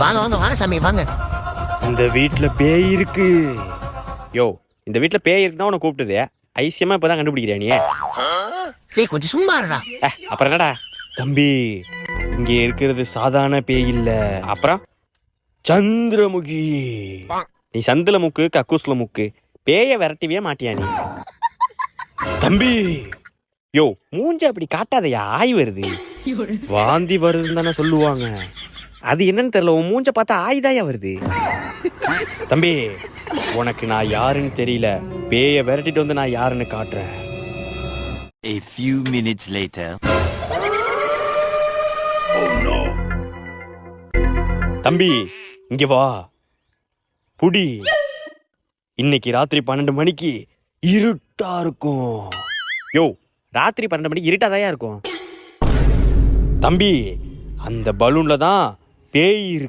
வாங்க வாங்க வாங்க சாமி வாங்க. இந்த வீட்ல பேய் இருக்கு. யோ இந்த வீட்ல பேய் இருக்குதான் உன்னை கூப்பிட்டது. ஐசியமா இப்பதான் கண்டுபிடிக்கிறியா நீ? டேய் கொஞ்சம் சும்மா இருடா. அஹ், அப்புறம் என்னடா? தம்பி இங்க இருக்கிறது சாதாரண பேய் இல்ல. அப்புறம்? சந்திரமுகி. நீ சந்தில முக்கு கக்கூஸ்ல முக்கு. பேய விரட்டிவே மாட்டியா நீ? தம்பி யோ மூஞ்ச அப்படி காட்டாதயா? ஆய் வருது. வாந்தி வருதுன்னு தானே சொல்லுவாங்க. அது என்னன்னு தெரியல. உன் மூஞ்ச பார்த்தா ஆய்தாயா வருது? தம்பி உனக்கு நான் யாருன்னு தெரியல. பேய விரட்டிட்டு வந்து நான் யாருன்னு காட்டுறேன். A few minutes later. தம்பி இங்க வா. புடி. இன்னைக்கு ராத்திரி பன்னெண்டு மணிக்கு இருட்டா இருக்கும். யோ ராத்திரி பன்னெண்டு மணிக்கு இருட்டாதாயா இருக்கும்? தம்பி அந்த பலூன்ல தான் பேய் இருக்கு